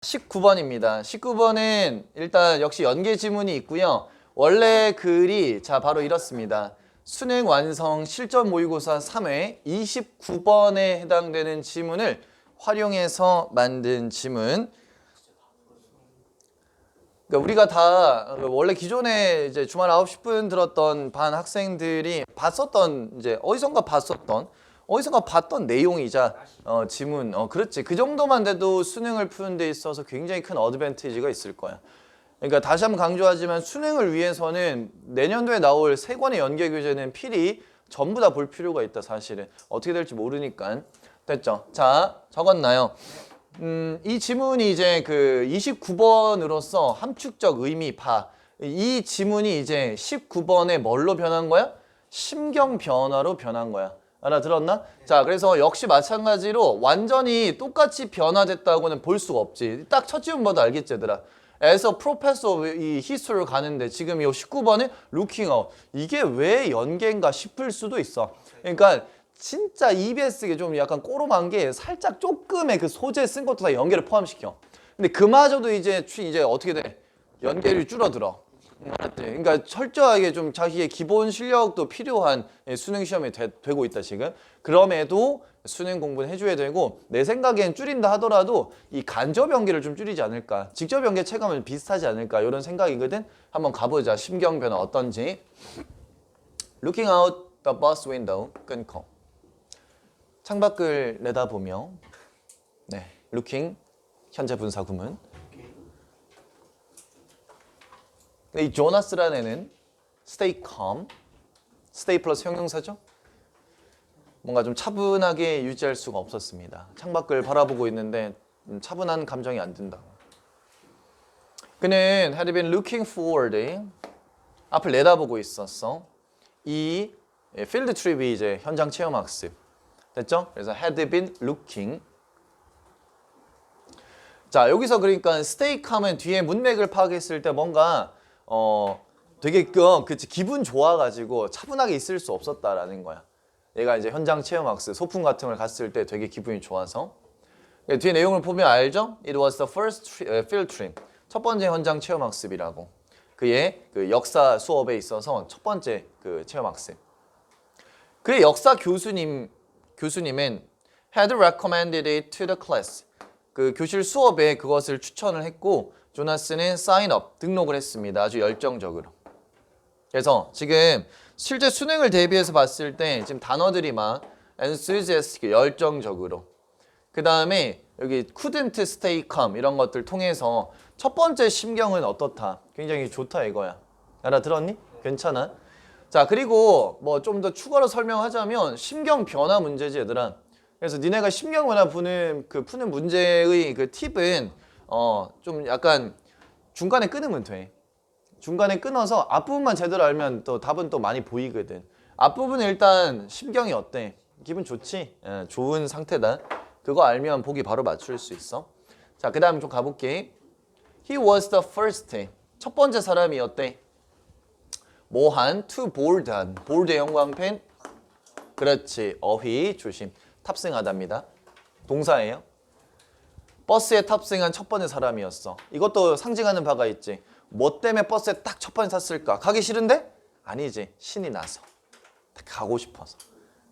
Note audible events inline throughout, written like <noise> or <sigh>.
19번입니다. 19번은 일단 역시 연계 지문이 있고요. 원래 글이 자 바로 이렇습니다. 수능 완성 실전 모의고사 3회 29번에 해당되는 지문을 활용해서 만든 지문. 그러니까 우리가 다 원래 기존에 이제 주말 9시 10분 들었던 반 학생들이 봤었던 이제 어디선가 봤었던 어디선가 봤던 내용이자 어, 지문 어 그렇지 그 정도만 돼도 수능을 푸는 데 있어서 굉장히 큰 어드밴티지가 있을 거야. 그러니까 다시 한번 강조하지만 수능을 위해서는 내년도에 나올 세 권의 연계 교재는 필히 전부 다 볼 필요가 있다 사실은 어떻게 될지 모르니까 됐죠. 자 적었나요? 음, 이 지문이 이제 그 29번으로서 함축적 의미 파. 이 지문이 이제 19번에 뭘로 변한 거야? 심경 변화로 변한 거야. 알아들었나? 자, 그래서 역시 마찬가지로 완전히 똑같이 변화됐다고는 볼 수가 없지. 딱 첫 지문 봐도 알겠지, 얘들아. 에서 프로페서 이 히스토리를 가는데 지금 이 19번은 looking out. 이게 왜 연계인가 싶을 수도 있어. 그러니까 진짜 EBS가 좀 약간 꼬롬한 게 살짝 조금의 그 소재 쓴 것도 다 연계를 포함시켜. 근데 그마저도 이제 취- 이제 어떻게 돼? 연계를 줄어들어. 알았지? 그러니까 철저하게 좀 자기의 기본 실력도 필요한 예, 수능 시험이 되, 고 있다 지금. 그럼에도 수능 공부는 해줘야 되고 내 생각엔 줄인다 하더라도 이 간접 연계를 좀 줄이지 않을까. 직접 연계 체감은 비슷하지 않을까 이런 생각이거든. 한번 가보자. 심경 변화 어떤지. Looking out the bus window 끊고. 창밖을 내다보며 네, looking 현재 분사 구문. 근데 이 조나스라는 애는 stay calm, stay 플러스 형용사죠. 뭔가 좀 차분하게 유지할 수가 없었습니다. 창밖을 바라보고 있는데 음, 차분한 감정이 안 든다. 그는 had been looking forward 앞을 내다보고 있었어. 이 필드 트립이 이제 현장 체험 학습 됐죠? 그래서 had been looking 자 여기서 그러니까 stay calm은 뒤에 문맥을 파악했을 때 뭔가 어 되게 그 그치 기분 좋아가지고 차분하게 있을 수 없었다라는 거야. 얘가 이제 현장 체험 학습 소풍 같은 걸 갔을 때 되게 기분이 좋아서 뒤에 내용을 보면 알죠? It was the first 어, field trip. 첫 번째 현장 체험 학습이라고. 그의 그 역사 수업에 있어서 첫 번째 그 체험 학습. 그의 역사 교수님 교수님은 had recommended it to the class. 그 교실 수업에 그것을 추천을 했고 조나스는 up 등록을 했습니다. 아주 열정적으로. 그래서 지금 실제 수능을 대비해서 봤을 때 지금 단어들이 막 enthusiastic 열정적으로 그 다음에 여기 couldn't stay calm 이런 것들 통해서 첫 번째 심경은 어떻다 굉장히 좋다 이거야 알아들었니? 괜찮아? 자 그리고 뭐 좀 더 추가로 설명하자면 심경 변화 문제지 얘들아 그래서 니네가 심경 변화 푸는 그 푸는 문제의 그 팁은 어 좀 약간 중간에 끊으면 돼 중간에 끊어서 앞부분만 제대로 알면 또 답은 또 많이 보이거든. 앞부분은 일단 심경이 어때? 기분 좋지? 예, 좋은 상태다. 그거 알면 보기 바로 맞출 수 있어. 자, 그 다음 좀 가볼게. He was the first. 첫 번째 사람이었대. 뭐한? to board 한. board 형광펜. 그렇지. 어휘 조심. 탑승하답니다. 동사예요. 버스에 탑승한 첫 번째 사람이었어. 이것도 상징하는 바가 있지. 뭐 때문에 버스에 딱 첫 번째 탔을까? 가기 싫은데? 아니지. 신이 나서. 딱 가고 싶어서.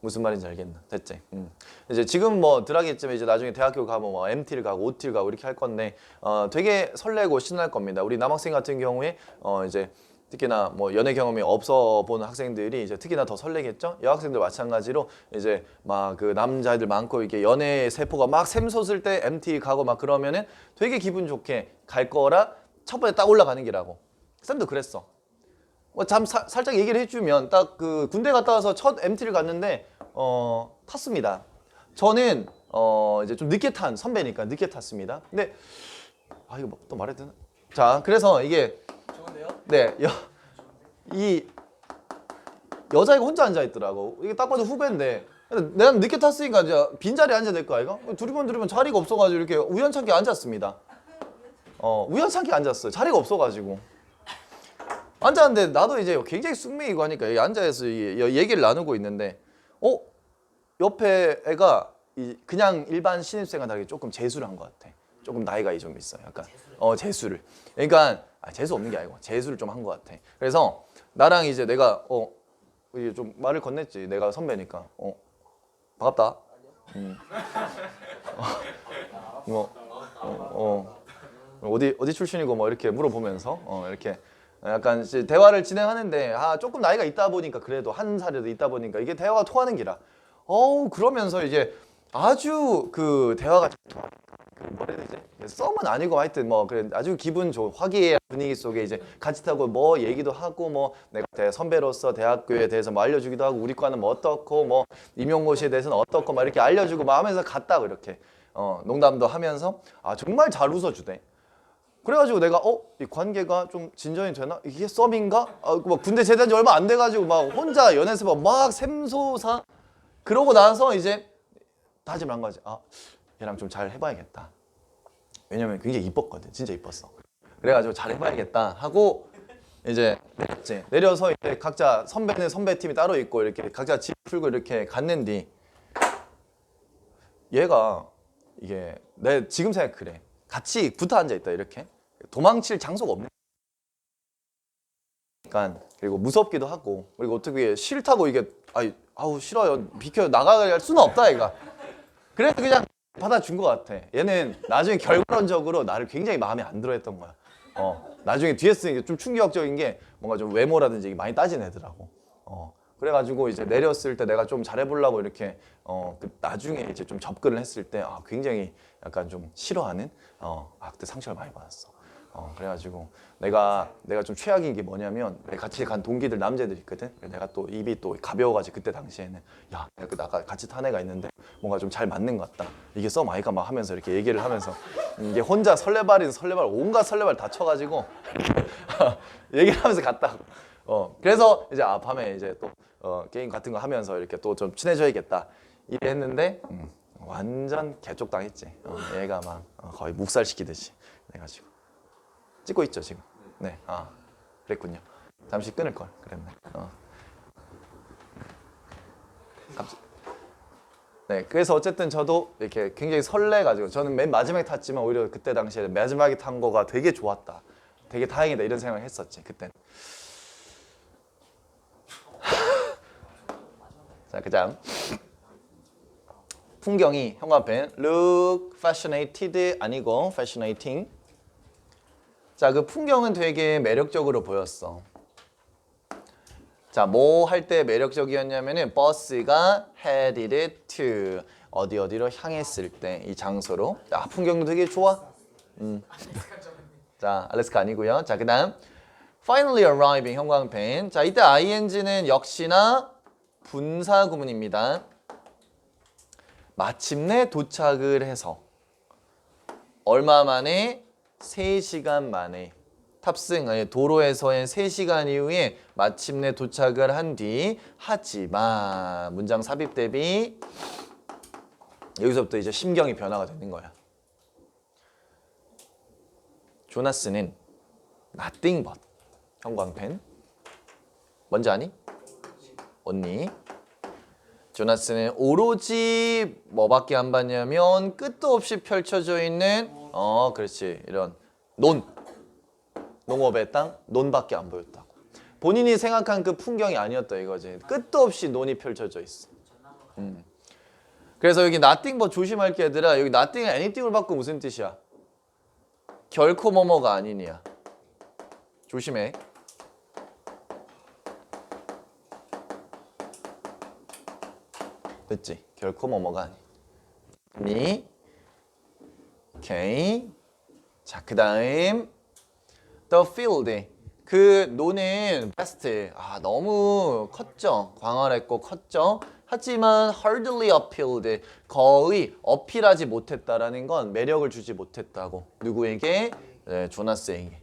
무슨 말인지 알겠나? 됐지? 음. 이제 지금 뭐 들하겠지만 이제 나중에 대학교 가면 뭐 MT를 가고 OT를 가고 이렇게 할 건데 어, 되게 설레고 신날 겁니다. 우리 남학생 같은 경우에 어, 이제 특히나 뭐 연애 경험이 없어 보는 학생들이 이제 특히나 더 설레겠죠. 여학생들 마찬가지로 이제 막 그 남자애들 많고 이렇게 연애 세포가 막 샘솟을 때 MT 가고 막 그러면은 되게 기분 좋게 갈 거라 첫 번째 딱 올라가는 기라고. 쌤도 그랬어. 뭐잠 살짝 얘기를 해주면 딱 그 군대 갔다 와서 첫 MT를 갔는데 어 탔습니다. 저는 어 이제 좀 늦게 탄 선배니까 늦게 탔습니다. 근데 아 이거 뭐또 말해도 되나? 자 그래서 이게 네, 여, 이 여자애가 혼자 앉아 있더라고. 이게 딱 봐도 후배인데. 내가 늦게 탔으니까 이제 빈자리에 앉아야 될 거 아이가? 두리번 두리번 자리가 없어가지고 이렇게 우연찮게 앉았습니다. 어, 우연찮게 앉았어요. 자리가 없어가지고. 앉았는데 나도 이제 굉장히 쑥맥이고 하니까 여기 앉아서 얘기를 나누고 있는데, 어? 옆에 애가 이- 그냥 일반 신입생과 다르게 조금 재수를 한 것 같아. 조금 나이가 좀 있어. 약간 어 재수를. 그러니까 아, 재수 없는 게 아니고 재수를 좀 한 것 같아. 그래서 나랑 이제 내가 어 이게 좀 말을 건넸지. 내가 선배니까 어 반갑다. 음. 어, 뭐 어, 어. 어디 어디 출신이고 뭐 이렇게 물어보면서 어 이렇게 약간 이제 대화를 진행하는데 아 조금 나이가 있다 보니까 그래도 한 살이라도 있다 보니까 이게 대화가 통하는 기라. 어우 그러면서 이제 아주 그 대화가 잘 통하. 그 뭐라 해야 되지? 썸은 아니고 하여튼 뭐 그래 아주 기분 좋은 화기애애 분위기 속에 이제 같이 타고 뭐 얘기도 하고 뭐 내가 대 선배로서 대학교에 대해서 뭐 알려주기도 하고 우리 과는 뭐 어떻고 뭐 임용고시에 대해서는 어떻고 막 이렇게 알려주고 막 하면서 갔다 그렇게 어 농담도 하면서 아 정말 잘 웃어주대. 그래가지고 내가 어 이 관계가 좀 진전이 되나 이게 썸인가? 아, 막 군대 제대한 지 얼마 안 돼가지고 막 혼자 연애에서 막, 막 샘솟아 그러고 나서 이제 다짐을 한 거지. 아 얘랑 좀 잘 해봐야겠다. 왜냐면 굉장히 이뻤거든. 진짜 이뻤어. 그래가지고 잘 해봐야겠다 하고 이제 내렸지. 내려서 이제 각자 선배는 선배 팀이 따로 있고 이렇게 각자 집 풀고 이렇게 갔는데 얘가 이게 내 지금 생각 그래. 같이 붙어 앉아 있다 이렇게 도망칠 장소가 없네. 그러니까 그리고 무섭기도 하고 그리고 어떻게 싫다고 이게 아이 아우 싫어요 비켜 나가갈 수는 없다 얘가. 그래서 그냥 받아준 것 같아. 얘는 나중에 결과론적으로 나를 굉장히 마음에 안 들어했던 거야. 어 나중에 뒤에 게좀 충격적인 게 뭔가 좀 외모라든지 많이 따진 애더라고. 어 그래가지고 이제 내렸을 때 내가 좀 잘해보려고 이렇게 어 그 나중에 이제 좀 접근을 했을 때 아 굉장히 약간 좀 싫어하는 어 아 그때 상처를 많이 받았어. 어 그래가지고 내가 내가 좀 최악인 게 뭐냐면 같이 간 동기들 남자들 있거든. 내가 또 입이 또 가벼워가지고 그때 당시에는 야그 나가 같이 탄 애가 있는데 뭔가 좀 잘 맞는 것 같다. 이게 썸 아이가 막 하면서 이렇게 얘기를 하면서 이게 혼자 설레발인 설레발 온갖 설레발 다 쳐가지고 <laughs> 얘기를 하면서 갔다. 어 그래서 이제 아 밤에 이제 또 어, 게임 같은 거 하면서 이렇게 또 좀 친해져야겠다 이래 했는데 음, 완전 개쪽 당했지. 어, 얘가 막 어, 거의 묵살 시키듯이 해가지고 찍고 있죠 지금. 네, 아 그랬군요. 잠시 끊을 걸 그랬네. 어. 네, 그래서 어쨌든 저도 이렇게 굉장히 설레가지고 저는 맨 마지막에 탔지만 오히려 그때 당시에 마지막에 탄 거가 되게 좋았다. 되게 다행이다 이런 생각을 했었지 그때. <laughs> 자, 그다음 풍경이 형광펜 look fascinated 아니고 fascinating. 자, 그 풍경은 되게 매력적으로 보였어. 자, 뭐 할 때 매력적이었냐면은 버스가 headed to 어디 어디로 향했을 때 이 장소로. 자, 풍경도 되게 좋아. 음. 자, 알래스카 아니고요. 자, 그다음 finally arriving 형광펜. 자, 이때 ing는 역시나 분사 구문입니다. 마침내 도착을 해서 얼마 만에 3시간 만에 탑승 아니, 도로에서의 3시간 이후에 마침내 도착을 한 뒤 하지만 문장 삽입 대비 여기서부터 이제 심경이 변화가 되는 거야. 조나스는 nothing but 형광펜 뭔지 아니? 언니 조나스는 오로지 뭐밖에 안 봤냐면 끝도 없이 펼쳐져 있는 어 그렇지 이런 논. 농업의 땅 논밖에 안 보였다고. 본인이 생각한 그 풍경이 아니었다 이거지. 끝도 없이 논이 펼쳐져 있어. 음. 그래서 여기 nothing but 조심할 게 얘들아. 여기 nothing anything을 바꾸면 무슨 뜻이야? 결코 뭐뭐가 아니니야. 조심해 됐지? 결코 뭐뭐가 아니. 오케이. 자, 그 다음 The field. 그 논은 best. 아, 너무 컸죠. 광활했고 컸죠. 하지만 hardly appealed. 거의 어필하지 못했다라는 건 매력을 주지 못했다고. 누구에게? 네, 조나스에게.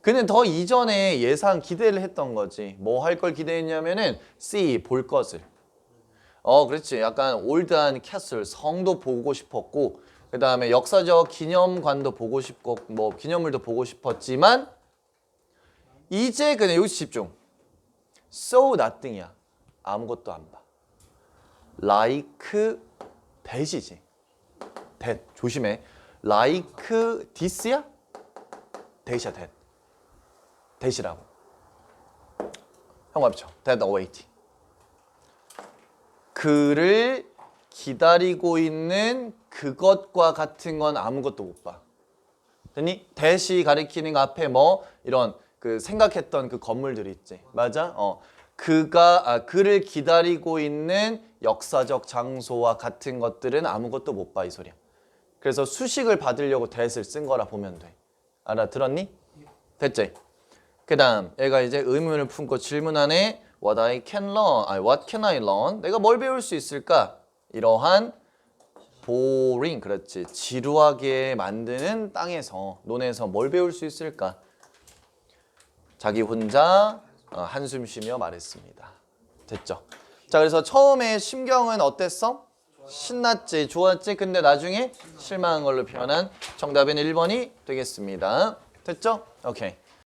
그는 더 이전에 예상 기대를 했던 거지. 뭐 할 걸 기대했냐면은 see 볼 것을. 어, 그렇지. 약간 올드한 캐슬 성도 보고 싶었고 그 다음에 역사적 기념관도 보고 싶고 뭐 기념물도 보고 싶었지만 이제 그냥 여기서 집중. So nothing이야. 아무것도 안 봐. Like that이지. that 조심해. like this야? 대시야 that. 대시라고. 형 맞죠? that awaiting. 그를 기다리고 있는 그것과 같은 건 아무것도 못 봐. 됐니? 대시 가리키는 거 앞에 뭐 이런 그 생각했던 그 건물들이 있지. 맞아? 어. 그가 아, 그를 기다리고 있는 역사적 장소와 같은 것들은 아무것도 못 봐 이 소리야. 그래서 수식을 받으려고 대시를 쓴 거라 보면 돼. 알아 들었니? 됐지? 그다음 얘가 이제 의문을 품고 질문하네. What I can learn? 아니, What can I learn? 내가 뭘 배울 수 있을까? 이러한 boring 그렇지 지루하게 만드는 땅에서 논에서 뭘 배울 수 있을까? 자기 혼자 어, 한숨 쉬며 말했습니다. 됐죠? 자 그래서 처음에 심경은 어땠어? 신났지, 좋았지. 근데 나중에 실망한 걸로 표현한 정답은 1번이 되겠습니다. 됐죠? 오케이.